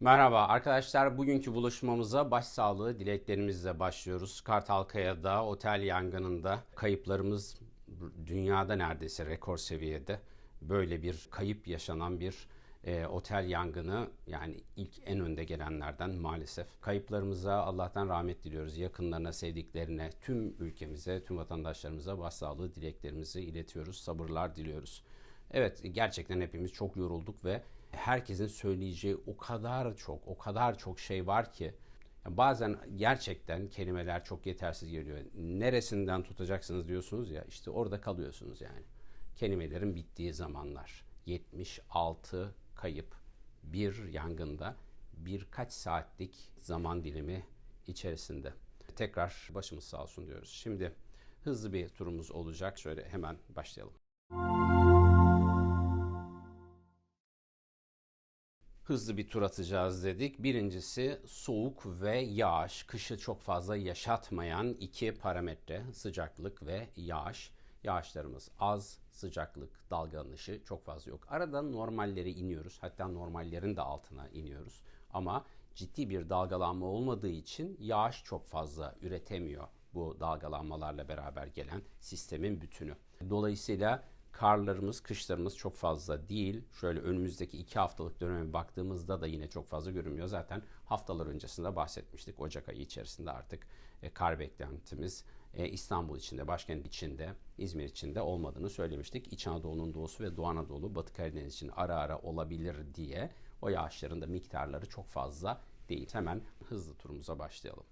Merhaba arkadaşlar. Bugünkü buluşmamıza başsağlığı dileklerimizle başlıyoruz. Kartalkaya'da otel yangınında kayıplarımız dünyada neredeyse rekor seviyede. Böyle bir kayıp yaşanan bir e, otel yangını yani ilk en önde gelenlerden maalesef. Kayıplarımıza Allah'tan rahmet diliyoruz. Yakınlarına, sevdiklerine, tüm ülkemize, tüm vatandaşlarımıza başsağlığı dileklerimizi iletiyoruz. Sabırlar diliyoruz. Evet gerçekten hepimiz çok yorulduk ve herkesin söyleyeceği o kadar çok, o kadar çok şey var ki yani bazen gerçekten kelimeler çok yetersiz geliyor. Neresinden tutacaksınız diyorsunuz ya işte orada kalıyorsunuz yani. Kelimelerin bittiği zamanlar. 76 kayıp bir yangında birkaç saatlik zaman dilimi içerisinde. Tekrar başımız sağ olsun diyoruz. Şimdi hızlı bir turumuz olacak. Şöyle hemen başlayalım. Hızlı bir tur atacağız dedik. Birincisi soğuk ve yağış. Kışı çok fazla yaşatmayan iki parametre sıcaklık ve yağış. Yağışlarımız az, sıcaklık dalgalanışı çok fazla yok. Arada normalleri iniyoruz. Hatta normallerin de altına iniyoruz. Ama ciddi bir dalgalanma olmadığı için yağış çok fazla üretemiyor bu dalgalanmalarla beraber gelen sistemin bütünü. Dolayısıyla karlarımız, kışlarımız çok fazla değil. Şöyle önümüzdeki iki haftalık döneme baktığımızda da yine çok fazla görünmüyor. Zaten haftalar öncesinde bahsetmiştik. Ocak ayı içerisinde artık e, kar beklentimiz e, İstanbul içinde, başkent içinde, İzmir içinde olmadığını söylemiştik. İç Anadolu'nun doğusu ve Doğu Anadolu, Batı Karadeniz için ara ara olabilir diye o yağışların da miktarları çok fazla değil. Hemen hızlı turumuza başlayalım.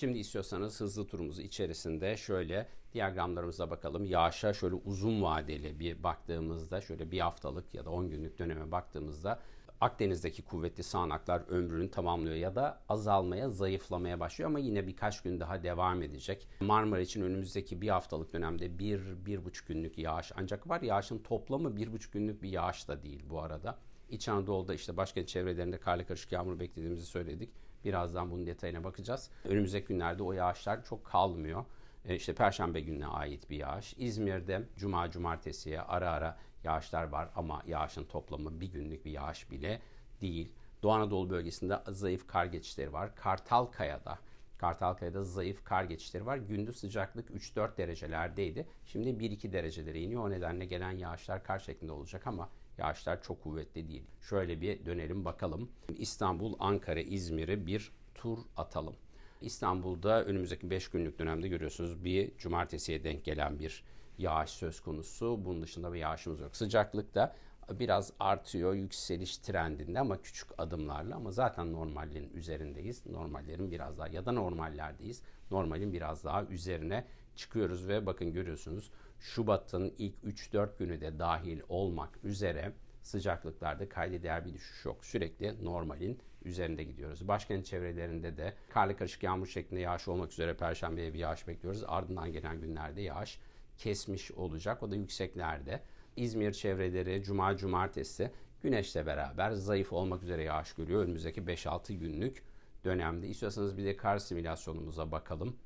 Şimdi istiyorsanız hızlı turumuzu içerisinde şöyle diyagramlarımıza bakalım. Yağışa şöyle uzun vadeli bir baktığımızda şöyle bir haftalık ya da 10 günlük döneme baktığımızda Akdeniz'deki kuvvetli sağanaklar ömrünü tamamlıyor ya da azalmaya, zayıflamaya başlıyor ama yine birkaç gün daha devam edecek. Marmara için önümüzdeki bir haftalık dönemde bir, bir buçuk günlük yağış ancak var. Yağışın toplamı bir buçuk günlük bir yağış da değil bu arada. İç Anadolu'da işte başkent çevrelerinde karlı karışık yağmur beklediğimizi söyledik. Birazdan bunun detayına bakacağız. Önümüzdeki günlerde o yağışlar çok kalmıyor. E, işte Perşembe gününe ait bir yağış. İzmir'de Cuma, Cumartesi'ye ara ara yağışlar var ama yağışın toplamı bir günlük bir yağış bile değil. Doğu Anadolu bölgesinde zayıf kar geçişleri var. Kartalkaya'da Kartalkaya'da zayıf kar geçişleri var. Gündüz sıcaklık 3-4 derecelerdeydi. Şimdi 1-2 derecelere iniyor. O nedenle gelen yağışlar kar şeklinde olacak ama Yağışlar çok kuvvetli değil. Şöyle bir dönelim bakalım. İstanbul, Ankara, İzmir'e bir tur atalım. İstanbul'da önümüzdeki 5 günlük dönemde görüyorsunuz bir cumartesiye denk gelen bir yağış söz konusu. Bunun dışında bir yağışımız yok. Sıcaklık da biraz artıyor yükseliş trendinde ama küçük adımlarla ama zaten normallerin üzerindeyiz. Normallerin biraz daha ya da normallerdeyiz. Normalin biraz daha üzerine çıkıyoruz ve bakın görüyorsunuz Şubat'ın ilk 3-4 günü de dahil olmak üzere sıcaklıklarda kayda değer bir düşüş yok. Sürekli normalin üzerinde gidiyoruz. Başkent çevrelerinde de karlı karışık yağmur şeklinde yağış olmak üzere Perşembe'ye bir yağış bekliyoruz. Ardından gelen günlerde yağış kesmiş olacak. O da yükseklerde. İzmir çevreleri Cuma Cumartesi güneşle beraber zayıf olmak üzere yağış görüyor. Önümüzdeki 5-6 günlük dönemde. İstiyorsanız bir de kar simülasyonumuza bakalım.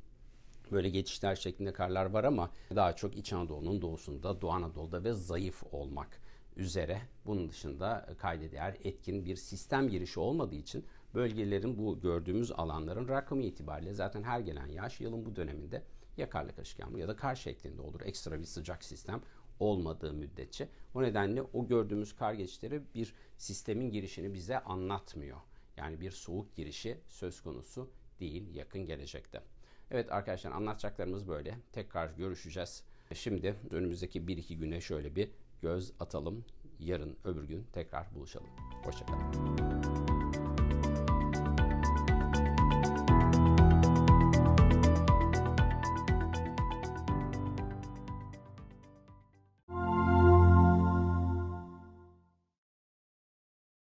Böyle geçişler şeklinde karlar var ama daha çok İç Anadolu'nun doğusunda, Doğu Anadolu'da ve zayıf olmak üzere. Bunun dışında kayda değer etkin bir sistem girişi olmadığı için bölgelerin bu gördüğümüz alanların rakamı itibariyle zaten her gelen yağış yılın bu döneminde ya karla karışık yağmur ya da kar şeklinde olur. Ekstra bir sıcak sistem olmadığı müddetçe. O nedenle o gördüğümüz kar geçişleri bir sistemin girişini bize anlatmıyor. Yani bir soğuk girişi söz konusu değil yakın gelecekte. Evet arkadaşlar anlatacaklarımız böyle. Tekrar görüşeceğiz. Şimdi önümüzdeki 1-2 güne şöyle bir göz atalım. Yarın öbür gün tekrar buluşalım. Hoşçakalın.